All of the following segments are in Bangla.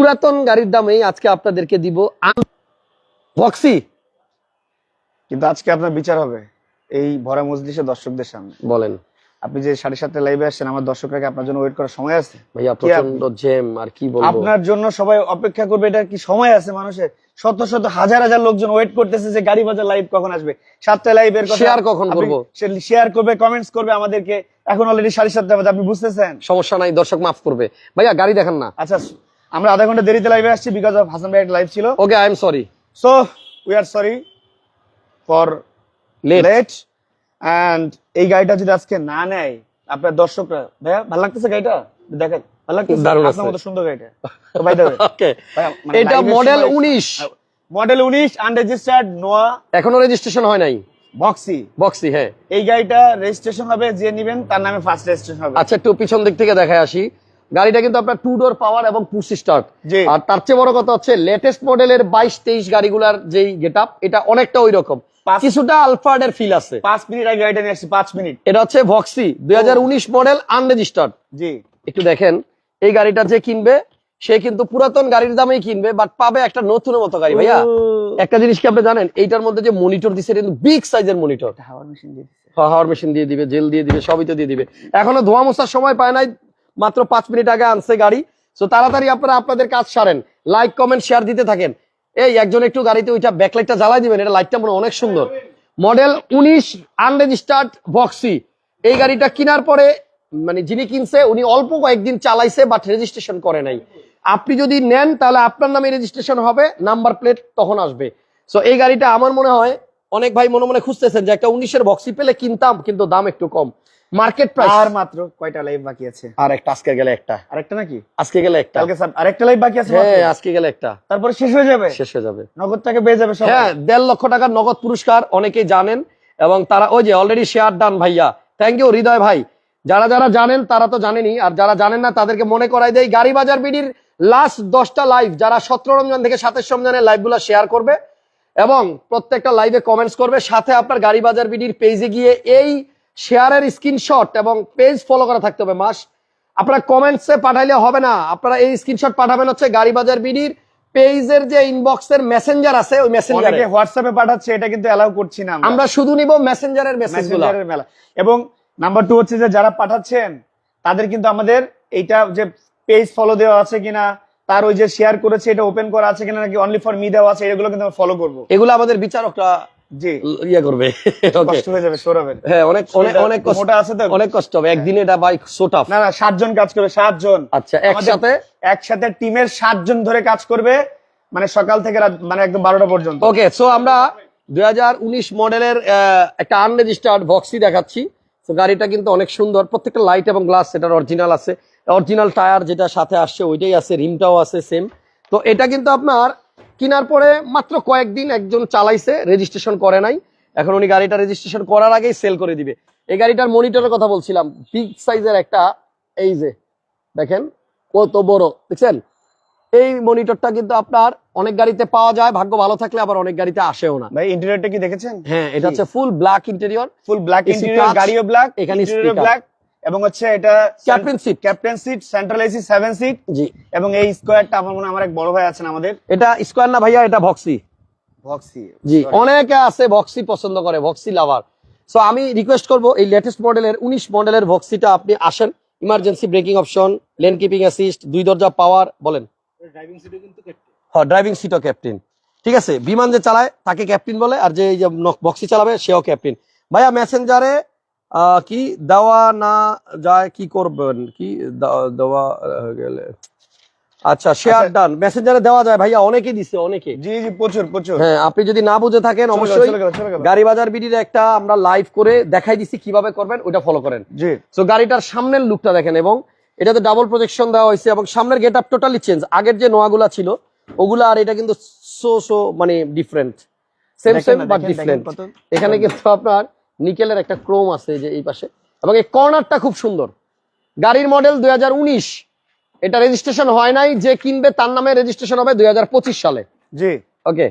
পুরাতন গাড়ির দামেই আজকে আপনাদেরকে দিব ভক্সি কিন্তু আজকে আপনার বিচার হবে। এই ভরা মজলিসে দর্শকদের সামনে। বলেন। আপনি যে সাড়ে সাতটা লাইভে আসছেন আমার দর্শকরা আপনার জন্য ওয়েট করার সময় আছে? ভাইয়া প্রচণ্ড জ্যাম আর কি বলব? আপনার জন্য সবাই অপেক্ষা করবে এটা কি সময় আছে? মানুষের শত শত হাজার হাজার লোকজন ওয়েট করতেছে যে গাড়ি বাজার লাইভ কখন আসবে। সাতটা লাইভের কথা Share কখন করব? শেয়ার করবে কমেন্টস করবে আমাদেরকে। এখন অলরেডি সাড়ে সাতটা বাজে আপনি বুঝতেছেন? সমস্যা নাই দর্শক মাফ করবে। ভাইয়া গাড়ি দেখান না। আচ্ছা আমরা আধা ঘণ্টা দেরিতে লাইভে আসছি বিকজ অফ হাসান ভাই লাইভ ছিল। Okay I am sorry so we are sorry for late and এই গাড়িটা যদি আজকে না নেয় আপনার দর্শকরা ভাইয়া ভালো লাগতেছে গাড়িটা? দেখেন ভালো লাগতেছে? আপনার মতো সুন্দর গাড়িটা। ভাই দেবে ওকে মানে এটা মডেল উনিশ। মডেল উনিশ আনরেজিস্টার্ড নোয়া এখনও রেজিস্ট্রেশন হয় নাই? বক্সি বক্সি হ্যাঁ। এই গাড়িটা রেজিস্ট্রেশন হবে যে নিবেন তার নামে ফার্স্ট রেজিস্ট্রেশন হবে। আচ্ছা একটু পিছন দিক থেকে দেখায় আসি। গাড়িটা কিন্তু আপনার টু ডোর পাওয়ার এবং পুসি স্টার্ট আর তার চেয়ে বড় কথা হচ্ছে লেটেস্ট মডেলের বাইশ তেইশ গাড়িগুলার যেই গেট এটা অনেকটা ওই রকম কিছুটা আলফার্ডের ফিল আছে। পাঁচ মিনিট আগে গাড়িটা নিয়ে আসছি পাঁচ মিনিট। এটা হচ্ছে ভক্সি দুই মডেল আনরেজিস্টার্ড জি। একটু দেখেন এই গাড়িটা যে কিনবে সে কিন্তু পুরাতন গাড়ির দামেই কিনবে বাট পাবে একটা নতুন মতো গাড়ি ভাইয়া। একটা জিনিস কি আপনি জানেন এইটার মধ্যে যে মনিটর দিছে এটা কিন্তু বিগ সাইজের মনিটর হাওয়ার মেশিন দিয়ে হাওয়ার মেশিন দিয়ে দিবে জেল দিয়ে দিবে সবই তো দিয়ে দিবে। এখনও ধোয়া মোছার সময় পায় নাই মাত্র পাঁচ মিনিট আগে আনছে গাড়ি। তো তাড়াতাড়ি আপনারা আপনাদের কাজ সারেন। লাইক কমেন্ট শেয়ার দিতে থাকেন। এই, একজন একটু গাড়িতে ওইটা ব্যাকলাইটটা জ্বালাই দিবেন, এটা লাইটটা মনে অনেক সুন্দর। মডেল উনিশ আনরেজিস্টার্ড বক্সি এই গাড়িটা কেনার পরে মানে যিনি কিনছে, উনি অল্প কয়েকদিন চালাইছে বাট রেজিস্ট্রেশন করে নাই। আপনি যদি নেন, তাহলে আপনার নামে রেজিস্ট্রেশন হবে নাম্বার প্লেট তখন আসবে। সো এই গাড়িটা আমার মনে হয়, অনেক ভাই মনে মনে খুঁজতেছেন যে একটা উনিশের বক্সি পেলে কিনতাম, কিন্তু দাম একটু কম। মার্কেট প্রাইস আর মাত্র কয়টা লাইভ বাকি আছে? আর একটা আজকে গেলে একটা। আরেকটা নাকি? আজকে গেলে একটা। কালকে স্যার আরেকটা লাইভ বাকি আছে হ্যাঁ আজকে গেলে একটা। তারপরে শেষ হয়ে যাবে? শেষ হয়ে যাবে। নগদ টাকা পেয়ে যাবে হ্যাঁ দেড় লক্ষ টাকার নগদ পুরস্কার অনেকেই জানেন এবং তারা ওই যে অলরেডি শেয়ার ডান ভাইয়া। থ্যাংক ইউ হৃদয় ভাই। যারা যারা জানেন তারা তো জানেনই আর যারা জানেন না তাদেরকে মনে করাই দেয় গাড়ি বাজার বিডির লাস্ট দশটা লাইভ যারা সতেরো রমজান থেকে সাতাশ রমজানের লাইভগুলো শেয়ার করবে এবং প্রত্যেকটা লাইভে কমেন্টস করবে। সাথে আপনার গাড়ি বাজার বিডির পেজে গিয়ে এই শেয়ারের স্ক্রিনশট এবং পেজ ফলো করা থাকতে হবে মাস। আপনারা কমেন্টসে পাঠাইলে হবে না। আপনারা এই স্ক্রিনশট পাঠাবেন হচ্ছে গাড়ি বাজার বিডির পেজের যে ইনবক্সের মেসেঞ্জার আছে ওই মেসেঞ্জারে হোয়াটসঅ্যাপে পাঠাচ্ছে এটা কিন্তু অ্যালাউ করছি না আমরা। শুধু নিব মেসেঞ্জারের মেসেজগুলো মেসেঞ্জারের মেলা। এবং নাম্বার টু হচ্ছে যে যারা পাঠাচ্ছেন তাদের কিন্তু আমাদের এইটা যে পেজ ফলো দেওয়া আছে কিনা তার ওই যে শেয়ার করেছে এটা ওপেন করা আছে কিনা নাকি অনলি ফর মি দেওয়া আছে এগুলো কিন্তু আমরা ফলো করব। এগুলো আমাদের বিচারকরা ইয়ে করবে। Okay. কষ্ট হয়ে যাবে সৌরভের। হ্যাঁ অনেক অনেক অনেক কষ্ট আছে তো? অনেক কষ্ট হবে। একদিনে এটা বাইক সোটাফ না না সাতজন কাজ করবে সাতজন। আচ্ছা একসাথে? একসাথে টিমের সাতজন ধরে কাজ করবে মানে সকাল থেকে রাত মানে একদম বারোটা পর্যন্ত। ওকে সো আমরা মডেলের একটা আনরেজিস্টার্ড বক্সি দেখাচ্ছি। তো গাড়িটা কিন্তু অনেক সুন্দর। প্রত্যেকটা লাইট এবং গ্লাস সেটার অরিজিনাল আছে। অরিজিনাল টায়ার যেটা সাথে আসছে ওইটাই আছে রিমটাও আছে সেম তো এটা কিন্তু আপনার কেনার পরে মাত্র কয়েকদিন একজন চালাইছে রেজিস্ট্রেশন করে নাই। এখন উনি গাড়িটা রেজিস্ট্রেশন করার আগেই সেল করে দিবে। এই গাড়িটার মনিটরের কথা বলছিলাম বিগ সাইজের একটা এই যে দেখেন কত বড় দেখছেন? এই মনিটরটা কিন্তু আপনার অনেক গাড়িতে পাওয়া যায় ভাগ্য ভালো থাকলে আবার অনেক গাড়িতে আসেও না। ভাই ইন্টেরিয়রটা কি দেখেছেন? হ্যাঁ এটা হচ্ছে full black interior full black interior গাড়িও ব্ল্যাক এখানে ব্ল্যাক এবং হচ্ছে এটা captain seat captain seat central AC seven seat জি। এবং এই স্কোয়ারটা আমার মনে হয় আমার এক বড় ভাই আছেন আমাদের। এটা স্কোয়ার না ভাইয়া এটা ভক্সি ভক্সি জি অনেকে আছে ভক্সি পছন্দ করে ভক্সি লাভার সো আমি রিকোয়েস্ট করব এই লেটেস্ট মডেলের উনিশ মডেলের ভক্সিটা আপনি আসেন। Emergency braking option lane keeping assist দুই দরজা পাওয়ার বলেন। হ্যাঁ ড্রাইভিং সিটও ক্যাপ্টেন ঠিক আছে বিমান যে চালায় তাকে ক্যাপ্টেন বলে আর যে বক্সি চালাবে সেও ক্যাপ্টেন ভাইয়া মেসেঞ্জারে কি দেওয়া না যায় কি করবেন? কি দেওয়া গেলে? আচ্ছা শেয়ার। ডান মেসেঞ্জারে দেওয়া যায় ভাইয়া অনেকে দিছে অনেকে জি জি প্রচুর প্রচুর। হ্যাঁ আপনি যদি না বুঝে থাকেন অবশ্যই। গাড়ি বাজার বিডির একটা আমরা লাইভ করে দেখাই দিছি কীভাবে করবেন ওইটা ফলো করেন। জি। সো গাড়িটার সামনের লুকটা দেখেন এবং এটাতে ডাবল প্রজেকশন দেওয়া হয়েছে এবং সামনের গেট আপ টোটালি চেঞ্জ আগের যে নোয়াগুলা ছিল ওগুলা আর এটা কিন্তু সো সো মানে different same same but different এখানে কিন্তু আপনার নিকেলের একটা ক্রোম আছে যে এই পাশে। এবং এই কর্নারটা খুব সুন্দর। গাড়ির মডেল দুই হাজার উনিশ। এটা রেজিস্ট্রেশন হয় নাই যে কিনবে তার নামে রেজিস্ট্রেশন হবে দুই সালে। জি। ওকে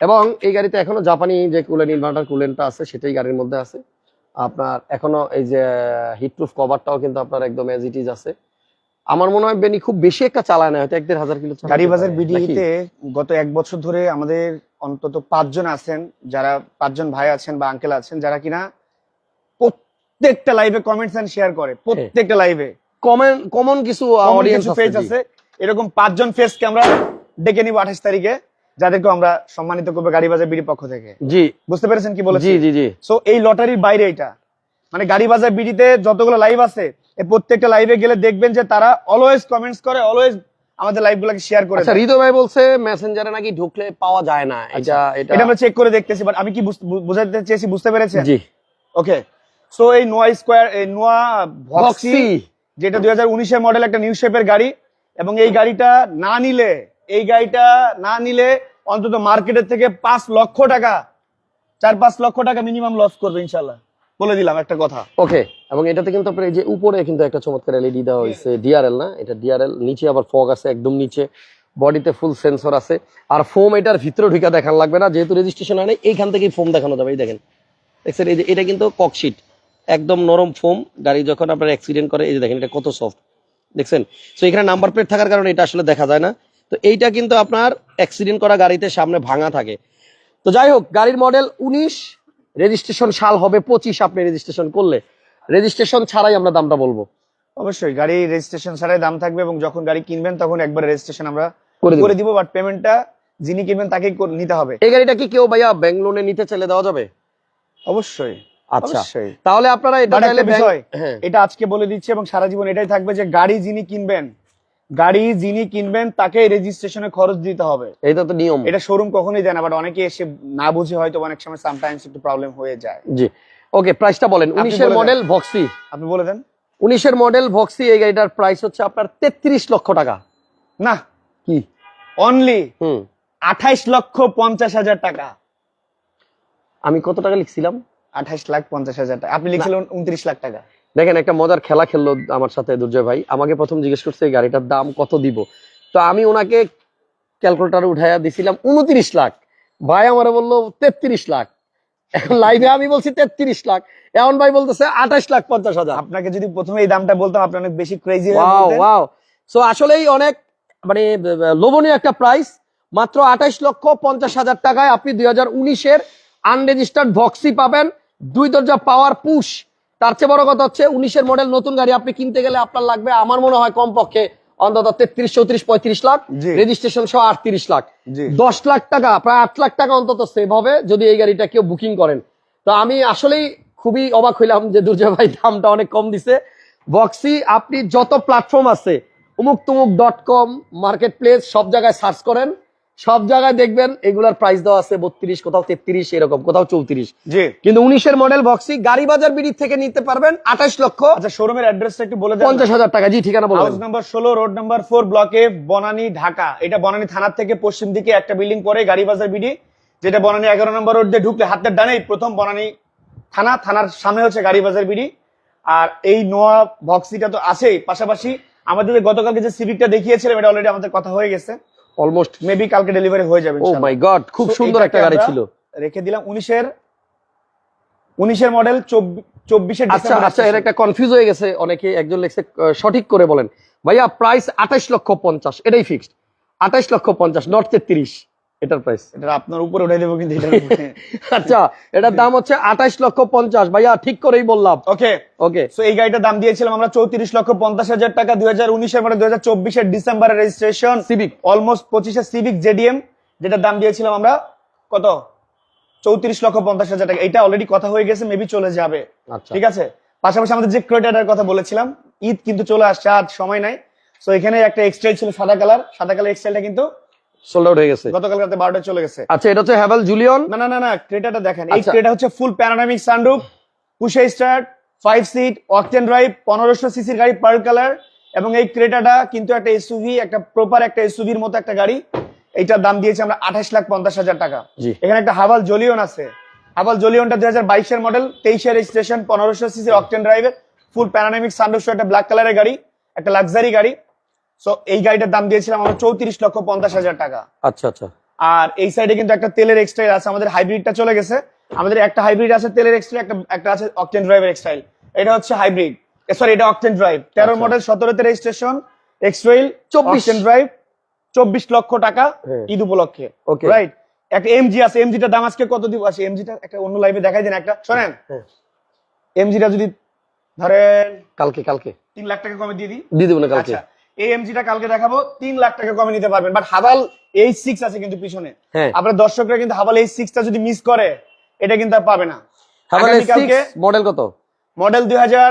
এবং এই গাড়িতে এখনও জাপানি যে কুলেন ইনভার্টার কুলেনটা আছে সেটাই গাড়ির মধ্যে আছে। আপনার এখনও এই যে হিটপ্রুফ কভারটাও কিন্তু আপনার একদম এজ ইট ইজ আছে। আমার মনে হয় বেনি খুব বেশি একটা চালায় না হয়তো এক দেড় হাজার কিলো গাড়ি বাজার বিডিতে গত এক বছর ধরে আমাদের অন্তত পাঁচজন আছেন যারা পাঁচজন ভাই আছেন বা আঙ্কেল আছেন যারা কিনা প্রত্যেকটা লাইভে কমেন্টস এন্ড শেয়ার করে প্রত্যেকটা লাইভে কমন কমন কিছু অডিয়েন্স পেজ আছে এরকম পাঁচজন ফেসকে আমরা ডেকে নিব আঠাশ তারিখে যাদেরকে আমরা সম্মানিত করব গাড়ি বাজার বিডি পক্ষ থেকে। জি। বুঝতে পেরেছেন কি বলে জি জি জি। সো এই লটারির বাইরে এটা। মানে গাড়ি বাজার বিডিতে যতগুলো লাইভ আছে এই প্রত্যেকটা লাইভে গেলে দেখবেন যে তারা অলওয়েজ কমেন্টস করে অলওয়েজ আমাদের লাইভ গুলোকে শেয়ার করে আচ্ছা দেয়। হৃদয় ভাই বলছে মেসেঞ্জারে নাকি ঢুকলে পাওয়া যায় না এটা এটা আচ্ছা, আমরা চেক করে দেখতেছি বাট আমি কি বোঝাতে চেয়েছি বুঝতে পেরেছেন? জি। ওকে সো এই নোয়া স্কোয়ার এই নোয়া ভক্সি বক্সি যেটা দুই হাজার উনিশের মডেল একটা নিউ শেপের গাড়ি এবং এই গাড়িটা না নিলে এই গাড়িটা না নিলে অন্তত মার্কেটের থেকে পাঁচ লক্ষ টাকা চার পাঁচ লক্ষ টাকা মিনিমাম লস করবে ইনশাল্লাহ বলে দিলাম একটা কথা। ওকে এবং এটাতে কিন্তু আপনার এই যে উপরে কিন্তু একটা চমৎকার এলইডি দেওয়া হয়েছে ডিআরএল না? এটা ডিআরএল নিচে আবার ফগ আছে একদম নিচে। বডিতে ফুল সেন্সর আছে। আর ফোম এটার ভিতরে ঢুকা দেখান লাগবে না, যেহেতু রেজিস্ট্রেশন হয় এইখান থেকেই ফোম দেখানো যাবে, এই দেখেন। দেখছেন এই যে এটা কিন্তু ককশিট একদম নরম ফোম গাড়ি যখন আপনার অ্যাক্সিডেন্ট করে, এই যে দেখেন এটা কত সফট দেখছেন? তো এখানে নাম্বার প্লেট থাকার কারণে এটা আসলে দেখা যায় না। তো এইটা কিন্তু আপনার অ্যাক্সিডেন্ট করা গাড়িতে সামনে ভাঙা থাকে। তো যাই হোক, গাড়ির মডেল উনিশ রেজিস্ট্রেশন সাল হবে পঁচিশ আপনি রেজিস্ট্রেশন করলে। রেজিস্ট্রেশন ছাড়াই আমরা দামটা বলব। অবশ্যই গাড়ি রেজিস্ট্রেশন ছাড়াই দাম থাকবে এবং যখন গাড়ি কিনবেন তখন একবার রেজিস্ট্রেশন আমরা করে দিব। বাট পেমেন্টটা যিনি কিনবেন তাকেই কর- নিতে হবে। এই গাড়িটা কি কেউ ভাইয়া ব্যাংক লোনে নিতে চাইলে দেওয়া যাবে? অবশ্যই আচ্ছা। তাহলে আপনারা এটা বিষয়, হ্যাঁ। এটা আজকে বলে দিচ্ছি এবং সারা জীবন এটাই থাকবে যে গাড়ি যিনি কিনবেন গাড়ি যিনি কিনবেন তাকে রেজিস্ট্রেশনে খরচ দিতে হবে। এইটা তো নিয়ম। এটা শোরুম কখনোই দেয় না বাট অনেকে এসে না বুঝে হয়তো অনেক সময় সামটাইমস একটু প্রবলেম হয়ে যায়। জি। ওকে প্রাইসটা বলেন। উনিশের মডেল ভক্সি আপনি বলে দেন। উনিশের মডেল ভক্সি এই গাড়িটার প্রাইস হচ্ছে আপনার তেত্রিশ লক্ষ টাকা। না। কি? অনলি হুম। আঠাইশ লক্ষ পঞ্চাশ হাজার টাকা। আমি কত টাকা লিখছিলাম? আঠাইশ লাখ পঞ্চাশ হাজার টাকা। আপনি লিখছিলেন উনত্রিশ লাখ টাকা। দেখেন একটা মজার খেলা খেললো আমার সাথে দুর্জয় ভাই। আমাকে প্রথম জিজ্ঞেস করছে এই গাড়িটার দাম কত দিব? তো আমি ওনাকে ক্যালকুলেটার উঠাইয়া দিছিলাম উনত্রিশ লাখ। ভাই আমারে বলল তেত্রিশ লাখ। এখন লাইভে আমি বলছি তেত্রিশ লাখ। এমন ভাই বলতেছে আঠাশ লাখ পঞ্চাশ হাজার। আপনাকে যদি প্রথমে এই দামটা বলতাম আপনি অনেক বেশি ক্রেজি ওয়াও সো আসলেই অনেক মানে লোভনীয় একটা প্রাইস মাত্র আঠাইশ লক্ষ পঞ্চাশ হাজার টাকায় আপনি দুই হাজার উনিশের আনরেজিস্টার্ড ভক্সি পাবেন। দুই দরজা পাওয়ার পুশ তার চেয়ে বড় কথা হচ্ছে উনিশের মডেল নতুন গাড়ি আপনি কিনতে গেলে আপনার লাগবে আমার মনে হয় কমপক্ষে অন্তত তেত্রিশ চৌত্রিশ পঁয়ত্রিশ লাখ রেজিস্ট্রেশন সহ আটত্রিশ লাখ। দশ লাখ টাকা প্রায় আট লাখ টাকা অন্তত সেভ হবে যদি এই গাড়িটা কেউ বুকিং করেন। তো আমি আসলেই খুবই অবাক হইলাম যে দুর্জয় ভাই দামটা অনেক কম দিছে। বক্সি আপনি যত প্ল্যাটফর্ম আছে উমুক তুমুক ডট কম মার্কেট প্লেস সব জায়গায় সার্চ করেন। সব জায়গায় দেখবেন এগুলার প্রাইস দেওয়া আছে বত্রিশ কোথাও তেত্রিশ এরকম কোথাও চৌত্রিশ। জি। কিন্তু উনিশের মডেল বক্সি গাড়ি বাজার বিড়ি থেকে নিতে পারবেন আঠাশ লক্ষ আচ্ছা শোরুমের অ্যাড্রেসটা একটু বলে পঞ্চাশ হাজার টাকা জি ঠিকানা হাউস বলবেন নাম্বার ষোলো রোড নাম্বার ফোর ব্লকে বনানী ঢাকা। এটা বনানী থানার থেকে পশ্চিম দিকে একটা বিল্ডিং পরে গাড়ি বাজার বিডি যেটা বনানী এগারো নম্বর রোড দিয়ে ঢুকলে হাতের ডানেই প্রথম বনানী থানা থানার সামনে হচ্ছে গাড়ি বাজার বিডি। আর এই নোয়া বক্সিটা তো আছেই। পাশাপাশি আমাদের যে গতকালকে যে সিভিকটা দেখিয়েছিলাম এটা অলরেডি আমাদের কথা হয়ে গেছে। অলমোস্ট মেবি কালকে ডেলিভারি হয়ে যাবে ও। মাই গড খুব সুন্দর একটা গাড়ি ছিল। রেখে দিলাম 19 এর 19 এর মডেল 24 এর আচ্ছা আচ্ছা এর একটা কনফিউজ হয়ে গেছে। অনেকে একজন লেখছে সঠিক করে বলেন। ভাইয়া প্রাইস আঠাশ লক্ষ পঞ্চাশ এটাই ফিক্সড আঠাশ লক্ষ পঞ্চাশ নট তেত্রিশ এটার প্রাইস এটা আপনার উপরে উঠাই দেবো কিন্তু আচ্ছা এটার দাম হচ্ছে আঠাশ লক্ষ পঞ্চাশ। ভাইয়া ঠিক করেই বললাম। ওকে ওকে সো এই গাড়িটার দাম দিয়েছিলাম আমরা চৌত্রিশ লক্ষ পঞ্চাশ হাজার টাকা দুই হাজার উনিশের মানে দুই হাজার চব্বিশের ডিসেম্বরের রেজিস্ট্রেশন সিভিক অলমোস্ট পঁচিশে সিভিক জেডিএম যেটার দাম দিয়েছিলাম আমরা কত? চৌত্রিশ লক্ষ পঞ্চাশ হাজার টাকা। এটা অলরেডি কথা হয়ে গেছে মেবি চলে যাবে। আচ্ছা। ঠিক আছে? পাশাপাশি আমাদের যে ক্রেটার কথা বলেছিলাম ঈদ কিন্তু চলে আসছে আর সময় নাই। সো এখানে একটা এক্সটাইল ছিল সাদা কালার। সাদা কালার এক্সটাইলটা কিন্তু সোল্ড আউট হয়ে গেছে। গতকাল রাতে বারোটায় চলে গেছে। আচ্ছা এটা হচ্ছে হ্যাভেল জুলিয়ন না না না না ক্রেটাটা দেখেন। এই আচ্ছা। ক্রেটা হচ্ছে full panoramic sunroof push start five seat octane drive পনেরোশো সিসির গাড়ি পার কালার এবং এই ক্রেটাটা কিন্তু একটা এসইভি একটা প্রপার একটা এসইভির মতো একটা গাড়ি। এইটার দাম দিয়েছে আমরা আঠাশ লাখ পঞ্চাশ হাজার টাকা। এখানে একটা হাভাল জলিয়ন আছে। হাভাল জলিয়নটা দুই হাজার বাইশের মডেল তেইশের রেজিস্ট্রেশন পনেরোশো সিসি অকটেন ড্রাইভের ফুল প্যানোরামিক সানরুফ একটা ব্ল্যাক কালারের গাড়ি একটা লাক্সারি গাড়ি। সো এই গাড়িটার দাম দিয়েছিলাম আমরা চৌত্রিশ লক্ষ পঞ্চাশ হাজার টাকা। আচ্ছা আচ্ছা। আর এই সাইডে কিন্তু একটা তেলের এক্সটাইল আছে আমাদের হাইব্রিডটা চলে গেছে। আমাদের একটা হাইব্রিড আছে তেলের এক্সটাইল একটা একটা আছে অকটেন ড্রাইভের এক্সটাইল এটা হচ্ছে হাইব্রিড সরি এটা অকটেন ড্রাইভ তেরো আচ্ছা। Model সতেরোতে registration X Trail 24 option drive চব্বিশ লক্ষ টাকা হ্যাঁ। ঈদ উপলক্ষে। Okay. রাইট একটা এমজি আছে এমজিটা দাম আজকে কত দিব? আছে এমজিটা একটা অন্য লাইভে দেখাই দিন একটা। শোনেন। হ্যাঁ। এমজিটা যদি ধরেন কালকে কালকে। তিন লাখ টাকা কমে দিয়ে দিই। দিয়ে দেবো না কালকে। আচ্ছা। এই এমজিটা কালকে দেখাবো তিন লাখ টাকা কমে নিতে পারবেন। বাট হাবাল এইচ সিক্স আছে কিন্তু পিছনে। হ্যাঁ। আপনার দর্শকরা কিন্তু হাবাল এইচ সিক্সটা যদি মিস করে এটা কিন্তু আর পাবে না। মডেল কত? মডেল দুই হাজার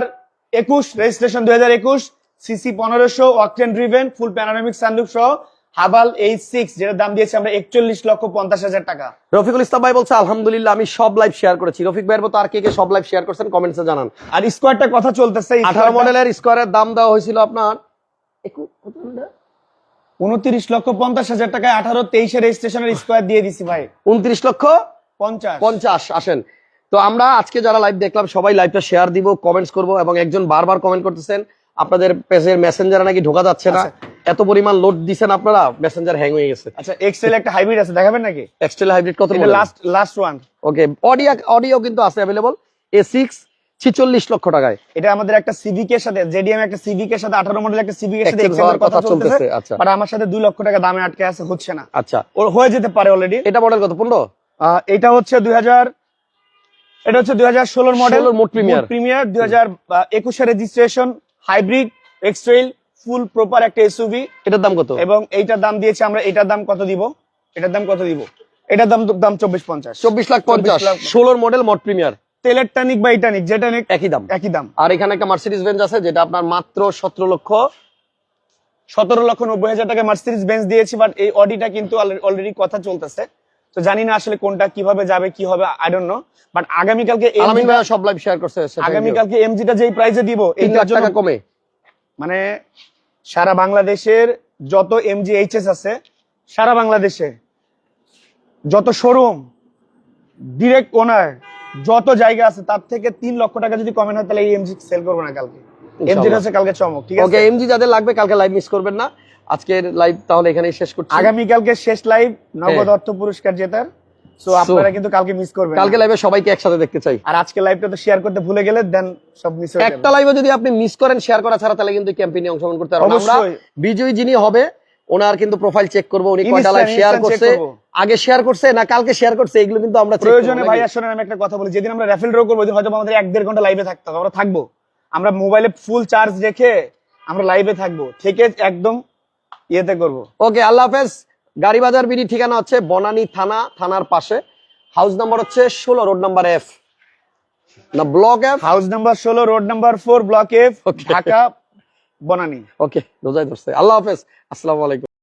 একুশ রেজিস্ট্রেশন দুই হাজার একুশ সিসি পনেরোশো অকটেন ড্রিভেন ফুল প্যানারমিক সহ হাবাল এইচ সিক্স যেটার দাম দিয়েছি আমরা একচল্লিশ লক্ষ পঞ্চাশ হাজার টাকা। রফিকুল ইসলাম ভাই বলছে আলহামদুলিল্লাহ আমি সব লাইভ শেয়ার করেছি। রফিক ভাইয়ের মতো আর কে কে সব লাইভ শেয়ার করছেন কমেন্টসে জানান। আর স্কোয়ারটা কথা চলতেছে আঠারো মডেলের স্কোয়ারের দাম দেওয়া হয়েছিল আপনার? উনত্রিশ লক্ষ পঞ্চাশ হাজার টাকায় আঠারো তেইশে রেজিস্ট্রেশনের স্কোয়ার দিয়ে দিছি ভাই। উনত্রিশ লক্ষ? পঞ্চাশ। পঞ্চাশ আসেন। তো আমরা আজকে যারা লাইভ দেখলাম সবাই লাইভটা শেয়ার দিব কমেন্টস করব এবং একজন বারবার কমেন্ট করতেছেন আপনাদের পেজের মেসেঞ্জারে নাকি ঢোকা যাচ্ছে না। এত পরিমাণ লোড দিছেন আপনারা মেসেঞ্জার হ্যাং হয়ে গেছে। আচ্ছা এক্সেল একটা হাইব্রিড আছে দেখাবেন নাকি? এক্সটেল হাইব্রিড কত last last one okay audio audio কিন্তু আছে অ্যাভেলেবল এ সিক্স ছিচল্লিশ লক্ষ টাকায়। এটা আমাদের একটা সিভিক এর সাথে জেডিএম একটা সিভিক এর সাথে আঠারো মডেল একটা সিভিক এর সাথে কথা চলতেছে আচ্ছা। বাট আমার সাথে দুই লক্ষ টাকা দামে আটকে আছে হচ্ছে না। আচ্ছা। ওর হয়ে যেতে পারে অলরেডি এটা মডেল কত পনেরো? এটা হচ্ছে দুই হাজার এটা হচ্ছে দুই হাজার ষোলোর মডেল মোট প্রিমিয়ার। প্রিমিয়ার দুই হাজার একুশে registration hybrid X Trail full proper একটা এসইউভি এটার দাম কত? এবং এইটার দাম দিয়েছে আমরা এটার দাম কত দিব? এটার দাম কত দিব? এটার দাম দাম চব্বিশ পঞ্চাশ। চব্বিশ লাখ পঞ্চাশ। 24 লাখ। ষোলোর মডেল মড প্রিমিয়ার তেলের টানিক বা ইটানিক যেটা একই দাম। একই দাম। আর এখানে একটা মার্সিডিজ বেঞ্চ আছে যেটা আপনার মাত্র সতেরো লক্ষ সতেরো লক্ষ নব্বই হাজার টাকা মার্সিডিজ বেঞ্চ দিয়েছি বাট এই অডিটা কিন্তু অলরেডি কথা চলতেছে। তো জানি না আসলে কোনটা কীভাবে যাবে কি হবে I don't know but MG ভাইয়া সব লাইভ শেয়ার করছে সেটা আগামীকালকে এমজিটা যেই প্রাইসে দিব জন্য টাকা কমে। মানে সারা বাংলাদেশের যত এমজি এইচএস আছে সারা বাংলাদেশে যত শোরুম ডিরেক্ট ওনার যত জায়গা আছে তার থেকে তিন লক্ষ টাকা যদি কমে হয় তাহলে এই এমজি সেল করব না কালকে। এমজি হচ্ছে কালকে চমক ঠিক ওকে আছে? এমজি যাদের লাগবে কালকে লাইভ মিস করবেন না। আজকের লাইভ তাহলে এখানেই শেষ করছি। আগামীকালকে শেষ লাইভ নগদ হ্যাঁ। অর্থ পুরস্কার জেতার। সো আপনারা কিন্তু কালকে মিস করবেন কালকে। লাইভে সবাইকে একসাথে দেখতে চাই। আর আজকে লাইভটা তো শেয়ার করতে ভুলে গেলে দেন সব মিস হয়ে একটা লাইভে যদি আপনি মিস করেন শেয়ার করা ছাড়া তাহলে কিন্তু ক্যাম্পেইনে অংশগ্রহণ করতে পারবেন। আমরা বিজয়ী যিনি হবে ওনার কিন্তু প্রোফাইল চেক করব উনি কয়টা লাইভ শেয়ার করছে আগে শেয়ার করছে না কালকে শেয়ার করছে এগুলো কিন্তু আমরা প্রয়োজনে? ভাইয়া শোনেন আমি একটা কথা বলি যেদিন আমরা র্যাফেল ড্র করব হয়তো আমাদের এক দেড় ঘণ্টা লাইভে থাকতে হবে আমরা থাকব। আমরা মোবাইলে ফুল চার্জ রেখে আমরা লাইভে থাকব থেকে একদম ইয়েতে করব। ওকে আল্লাহ হাফেজ। গাড়ি বাজার বিডি ঠিকানা হচ্ছে বনানী থানা থানার পাশে। হাউস নাম্বার হচ্ছে ষোলো রোড নাম্বার এফ না ব্লক এফ হাউস নাম্বার ষোলো road number four block F Dhaka Banani. Okay রোজাই ধরছে। আল্লাহ হাফেজ। আসসালামু আলাইকুম।